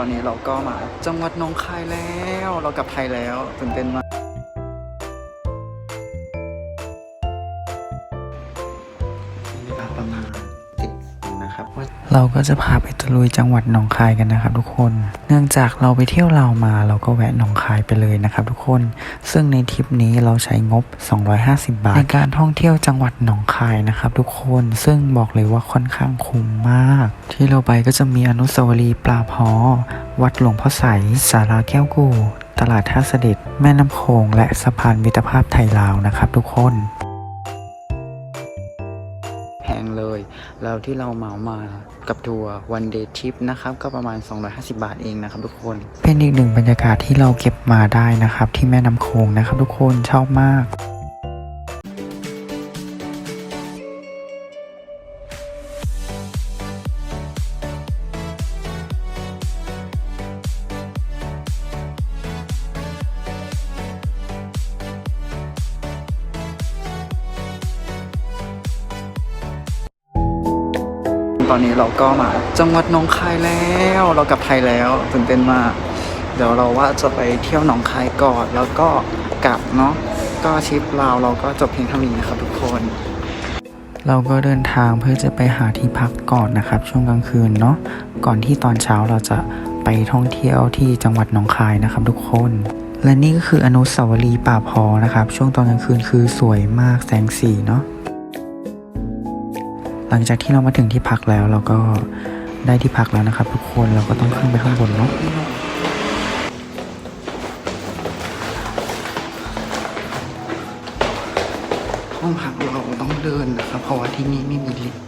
ตอนนี้เราก็มาจังหวัดหนองคายแล้ว เรากลับไทยแล้วตื่นเต้นมาก เราก็จะพาไปตะลุยจังหวัดหนองคายกันนะครับทุกคน เนื่องจากเราไปเที่ยวลาวมาเราก็แวะหนองคายไปเลยนะครับทุกคน ซึ่งในทริปนี้เราใช้งบ 250 บาท ในการท่องเที่ยวจังหวัดหนองคายนะครับทุกคน ซึ่งบอกเลยว่าค่อนข้างคุ้มมาก ที่เราไปก็จะมีอนุสาวรีย์ปลาพอวัดหลวงพ่อใสศาลาแก้วกูตลาดท่าเสด็จ แม่น้ำโขงและสะพานมิตรภาพไทยลาวนะครับทุกคน แล้วที่เราเหมามากับทัวร์วันเดย์ทริปนะครับ ก็ประมาณ 250 บาทเองนะครับทุกคน เป็นอีกหนึ่งบรรยากาศที่เราเก็บมาได้นะครับ ที่แม่น้ำโขงนะครับทุกคนชอบมาก ตอนนี้เราก็มาจังหวัดหนองคายแล้ว เรากลับไทยแล้วตื่นเต้นมากเดี๋ยวเราว่าจะไปเที่ยวหนองคายก่อนแล้วก็กลับเนาะก็ทริปเราเราก็จบเพียงเท่านี้นะครับทุกคน เราก็เดินทางเพื่อจะไปหาที่พักก่อนนะครับ ช่วงกลางคืนเนาะก่อนที่ตอนเช้าเราจะไปท่องเที่ยวที่จังหวัดหนองคายนะครับ ทุกคน และนี่ก็คืออนุสาวรีย์ป่าพอนะครับ ช่วงตอนกลางคืนคือสวยมากแสงสีเนาะ หลังจากที่เรามาถึงที่พักแล้วเราก็ได้ที่พักแล้วนะครับ ทุกคนเราก็ต้องขึ้นไปข้างบนเนาะห้องพักเราต้องเดินนะครับ เพราะว่าที่นี่ไม่มีลิฟต์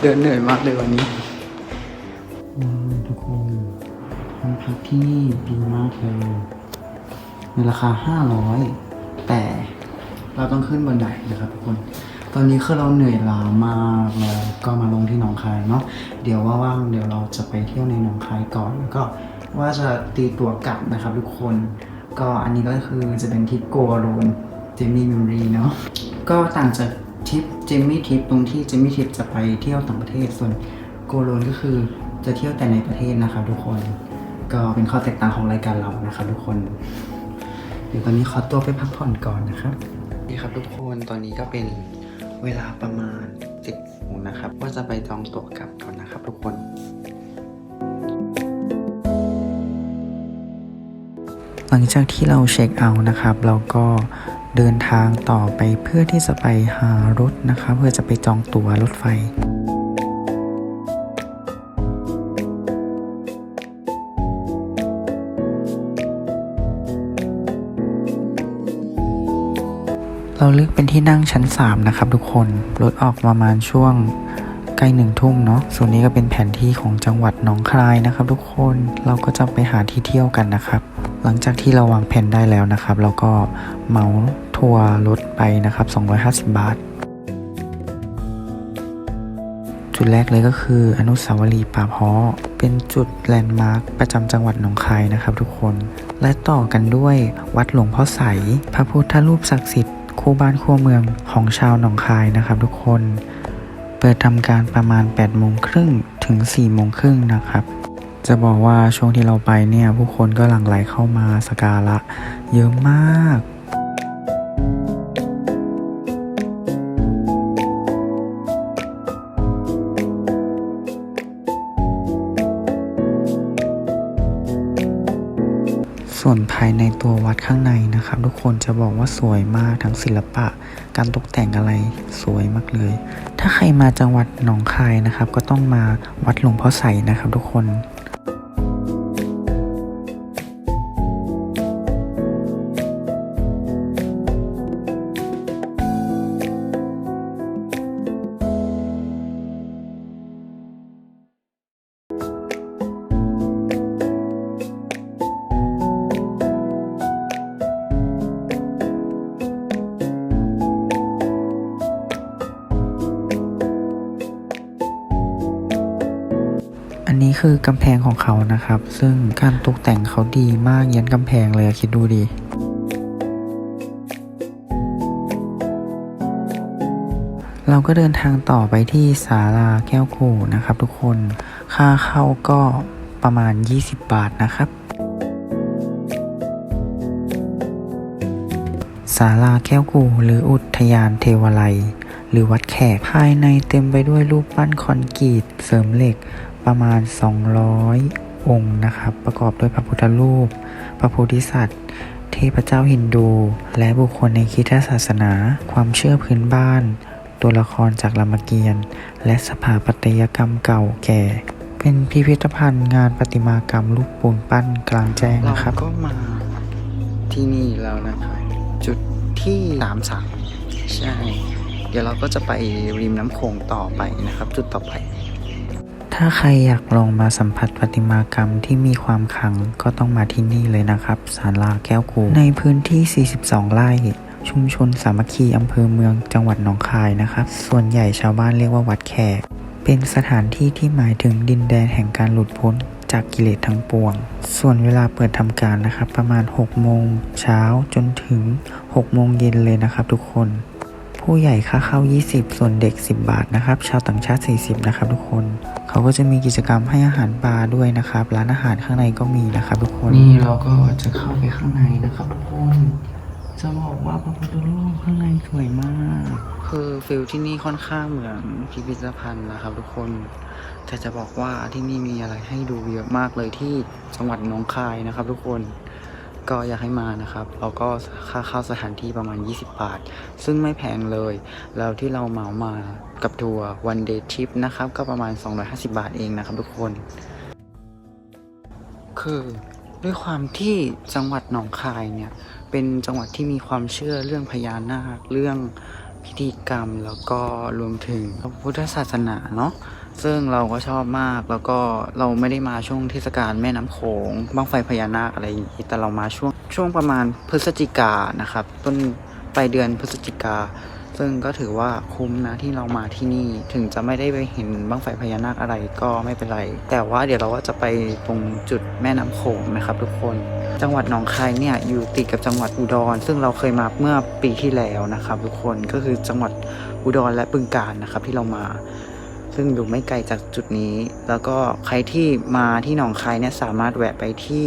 เดินเหนื่อยมากเลยวันนี้ทุกคนห้องพักที่นี่ดีมากเลยในราคา 500 แต่ เราต้องขึ้นบันไดนะครับทุกคน ตอนนี้คือเราเหนื่อยล้ามากแล้วก็มาลงที่หนองคายเนาะ เดี๋ยวว่างๆเดี๋ยวเราจะไปเที่ยวในหนองคายก่อนแล้วก็ว่าจะตีตัวกลับนะครับทุกคน ก็อันนี้ก็คือจะเป็นทริปโกโรนเจมี่มิมรีเนาะ ก็ต่างจากทริปเจมี่ทริปตรงที่เจมี่ทริปจะไปเที่ยวต่างประเทศส่วนโกโรนก็คือจะเที่ยวแต่ในประเทศนะครับทุกคน ก็เป็นข้อแตกต่างของรายการเรานะครับทุกคน เดี๋ยวตอนนี้ขอตัวไปพักผ่อนก่อนนะครับ นี่ครับทุกคนตอนนี้ก็เป็นเวลาประมาณ10โมงนะครับว่าจะไปจองตั๋วกลับก่อนนะครับทุกคน หลังจากที่เราเช็คเอาท์นะครับ เราก็เดินทางต่อไปเพื่อที่จะไปหารถนะครับเพื่อจะไปจองตั๋วรถไฟ เราเลือกเป็นที่นั่งชั้น 3 นะครับทุกคนรถออกประมาณช่วงใกล้หนึ่งทุ่มเนาะส่วนนี้ก็เป็นแผนที่ของจังหวัดหนองคายนะครับ ทุกคนเราก็จะไปหาที่เที่ยวกันนะครับ หลังจากที่เราวางแผนได้แล้วนะครับ เราก็เมาทัวร์รถไปนะครับ 250 บาท จุดแรกเลยก็คืออนุสาวรีย์ป่าพาะเป็นจุดแลนด์มาร์คประจำจังหวัดหนองคายนะครับ ทุกคนและต่อกันด้วยวัดหลวงพ่อใส พระพุทธรูปศักดิ์สิทธิ์ คู่บ้านคู่เมืองของชาวหนองคายนะครับทุกคน เปิดทำการประมาณ8โมงครึ่งถึง4โมงครึ่งนะครับ จะบอกว่าช่วงที่เราไปเนี่ยผู้คนก็หลั่งไหลเข้ามาสกการะเยอะมาก วนภายในตัววัดข้างในนะครับ ทุกคนจะบอกว่าสวยมากทั้งศิลปะ การตกแต่งอะไรสวยมากเลย ถ้าใครมาจังหวัดหนองคายนะครับ ก็ต้องมาวัดหลวงพ่อใสนะครับ ทุกคน คือกำแพงของเขานะครับ ซึ่งการตกแต่งเขาดีมากยันกำแพงเลยคิดดูดิหเราก็เดินทางต่อไปที่ศาลาแก้วกูนะครับทุกคน ค่าเข้าก็ประมาณ 20 บาทนะครับ ศาลาแก้วกูหรืออุทยานเทวาลัยหรือวัดแขกภายในเต็มไปด้วยรูปปั้นคอนกรีตเสริมเหล็ก ประมาณ 200 องค์นะครับ ประกอบด้วยพระพุทธรูป พระโพธิสัตว์ เทพเจ้าฮินดู และบุคคลในคริสตศาสนา ความเชื่อพื้นบ้าน ตัวละครจากรามเกียรติ์และสถาปัตยกรรมเก่าแก่ เป็นพิพิธภัณฑ์งานประติมากรรมรูปปูนปั้นกลางแจ้งนะครับ ก็มาที่นี่แล้วนะครับจุดที่สามสามใช่ เดี๋ยวเราก็จะไปริมน้ำโขงต่อไปนะครับ จุดต่อไป ถ้าใครอยากลองมาสัมผัสประติมากรรมที่มีความขลังก็ต้องมาที่นี่เลยนะครับศาลาแก้วกู ในพื้นที่ 42 ไร่ชุมชนสามัคคีอำเภอเมืองจังหวัดหนองคายนะครับ ส่วนใหญ่ชาวบ้านเรียกว่าวัดแขก เป็นสถานที่ที่หมายถึงดินแดนแห่งการหลุดพ้นจากกิเลสทั้งปวง ส่วนเวลาเปิดทำการนะครับ ประมาณ 6 โมงเช้าจนถึง 6 โมงเย็นเลยนะครับทุกคน ผู้ใหญ่ค่าเข้า 20 ส่วนเด็ก 10 บาทนะครับ ชาวต่างชาติ 40 นะครับทุกคน เขาก็จะมีกิจกรรมให้อาหารปลาด้วยนะครับ ร้านอาหารข้างในก็มีนะครับทุกคน นี่เราก็จะเข้าไปข้างในนะครับทุกคน จะบอกว่าพระพุทธรูปข้างในสวยมาก คือฟิลที่นี่ค่อนข้างเหมือนพิพิธภัณฑ์นะครับทุกคน แต่จะบอกว่าที่นี่มีอะไรให้ดูเยอะมากเลยที่จังหวัดหนองคายนะครับทุกคน ก็อยากให้มานะครับแล้วก็ค่าเข้าสถานที่ประมาณ 20 บาท ซึ่งไม่แพงเลย แล้วที่เราเหมามากับทัวร์ one day trip นะครับ ก็ประมาณ 250 บาทเองนะครับทุกคน คือด้วยความที่จังหวัดหนองคายเนี่ย เป็นจังหวัดที่มีความเชื่อเรื่องพญานาค เรื่องพิธีกรรม แล้วก็รวมถึงพระพุทธศาสนาเนาะ ซึ่งเราก็ชอบมากแล้วก็เราไม่ได้มาช่วงเทศกาลแม่น้ำโขงบ้างไฟพญานาคอะไรอย่างนี้แต่เรามาช่วงช่วงประมาณพฤศจิกานะครับ ต้นปลายเดือนพฤศจิกา ซึ่งก็ถือว่าคุ้มนะที่เรามาที่นี่ถึงจะไม่ได้ไปเห็นบ้างไฟพญานาคอะไรก็ไม่เป็นไร แต่ว่าเดี๋ยวเราก็จะไปตรงจุดแม่น้ำโขงนะครับทุกคนจังหวัดหนองคายเนี่ยอยู่ติดกับจังหวัดอุดร ซึ่งเราเคยมาเมื่อปีที่แล้วนะครับ ทุกคนก็คือจังหวัดอุดรและบึงกาฬนะครับที่เรามา ซึ่งอยู่ไม่ไกลจากจุดนี้ แล้วก็ใครที่มาที่หนองคายเนี่ยสามารถแวะไปที่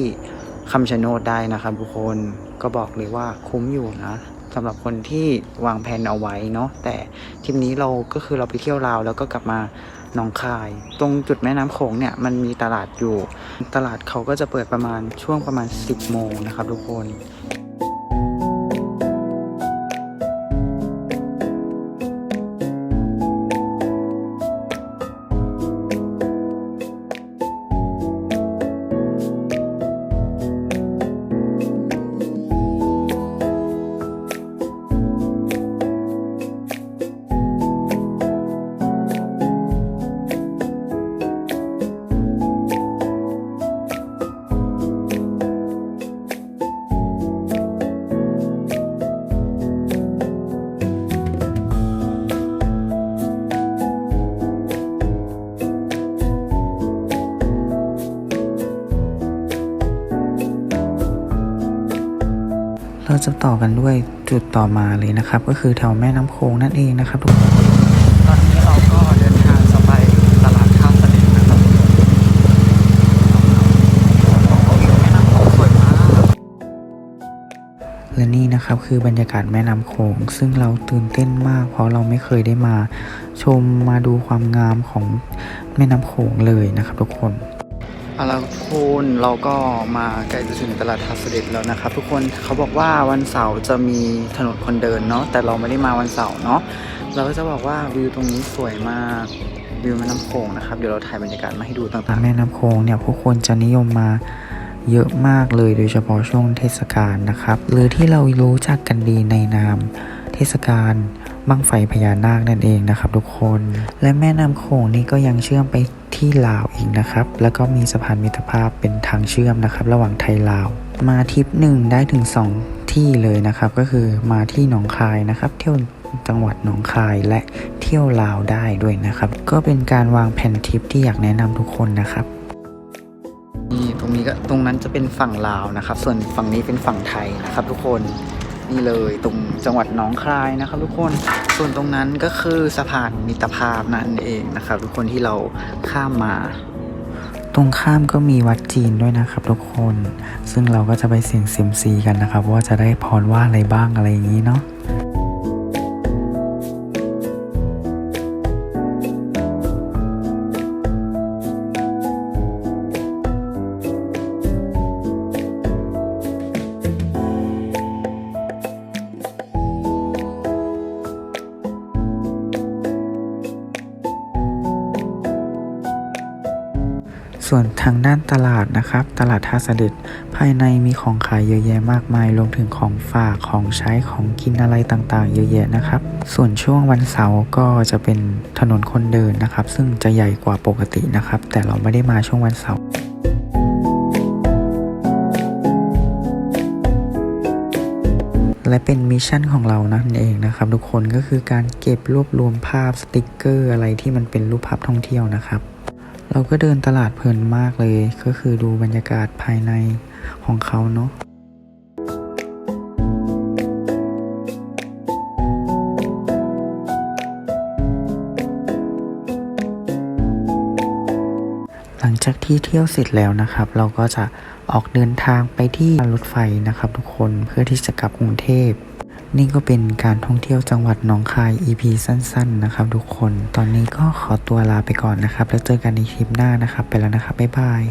คำชะโนดได้นะครับทุกคนก็บอกเลยว่าคุ้มอยู่นะสำหรับคนที่วางแผนเอาไว้เนาะแต่ทริปนี้เราก็คือเราไปเที่ยวลาวแล้วก็กลับมาหนองคาย ตรงจุดแม่น้ำโขงเนี่ยมันมีตลาดอยู่ ตลาดเขาก็จะเปิดประมาณช่วงประมาณ 10โมงนะครับทุกคน เราจะต่อกันด้วยจุดต่อมาเลยนะครับ ก็คือแถวแม่น้ำโขงนั่นเองนะครับทุกคนตอนนี้เราก็เดินทางจะไปตลาดท่าเสด็จนะครับแม่น้ำโขงสวยมากและนี่นะครับคือบรรยากาศแม่น้ำโขงซึ่งเราตื่นเต้นมาก เพราะเราไม่เคยได้มาชมมาดูความงามของแม่น้ำโขงเลยนะครับทุกคน เอาละทุกคนเราก็มาใกล้จะถึงตลาดทับเสด็จแล้วนะครับ ทุกคนเขาบอกว่าวันเสาร์จะมีถนนคนเดินเนาะแต่เราไม่ได้มาวันเสาร์เนาะเราก็จะบอกว่าวิวตรงนี้สวยมากวิวแม่น้ำโขงนะครับเดี๋ยวเราถ่ายบรรยากาศมาให้ดูต่างๆแม่น้ำโขงเนี่ยผู้คนจะนิยมมาเยอะมากเลยโดยเฉพาะช่วงเทศกาลนะครับ หรือที่เรารู้จักกันดีในนามเทศกาล บั้งไฟพญานาคนั่นเองนะครับทุกคน และแม่น้ำโขงนี่ก็ยังเชื่อมไปที่ลาวอีกนะครับ แล้วก็มีสะพานมิตรภาพเป็นทางเชื่อมนะครับ ระหว่างไทยลาว มาทริปหนึ่งได้ถึง 2 ที่เลยนะครับ ก็คือมาที่หนองคายนะครับ เที่ยวจังหวัดหนองคายและเที่ยวลาวได้ด้วยนะครับ ก็เป็นการวางแผนทริปที่อยากแนะนำทุกคนนะครับนี่ตรงนี้ก็ตรงนั้นจะเป็นฝั่งลาวนะครับ ส่วนฝั่งนี้เป็นฝั่งไทยนะครับ ทุกคน นี่เลยตรงจังหวัดหนองคายนะครับทุกคนส่วนตรงนั้นก็คือสะพานมิตรภาพนั่นเองนะครับ ทุกคนที่เราข้ามมาตรงข้ามก็มีวัดจีนด้วยนะครับทุกคน ซึ่งเราก็จะไปเสี่ยงเซียมซีกันนะครับ ว่าจะได้พรว่าอะไรบ้างอะไรอย่างนี้เนาะ ส่วนทางด้านตลาดนะครับ ตลาดท่าเสด็จภายในมีของขายเยอะแยะมากมาย รวมถึงของฝากของใช้ของกินอะไรต่างๆ เยอะแยะนะครับ ส่วนช่วงวันเสาร์ก็จะเป็นถนนคนเดินนะครับ ซึ่งจะใหญ่กว่าปกตินะครับ แต่เราไม่ได้มาช่วงวันเสาร์และเป็นมิชชั่นของเรานั่นเองนะครับทุกคนก็คือการเก็บรวบรวมภาพสติกเกอร์อะไรที่มันเป็นรูปภาพท่องเที่ยวนะครับ เราก็เดินตลาดเพลินมากเลย ก็คือดูบรรยากาศภายในของเขาเนาะหลังจากที่เที่ยวเสร็จแล้วนะครับ เราก็จะออกเดินทางไปที่รถไฟนะครับ ทุกคนเพื่อที่จะกลับกรุงเทพ นี่ก็เป็นการท่องเที่ยวจังหวัดหนองคาย EP สั้น ๆ นะครับทุกคน ตอนนี้ก็ขอตัวลาไปก่อนนะครับ แล้วเจอกันในคลิปหน้านะครับ ไปแล้วนะครับ บ๊ายบาย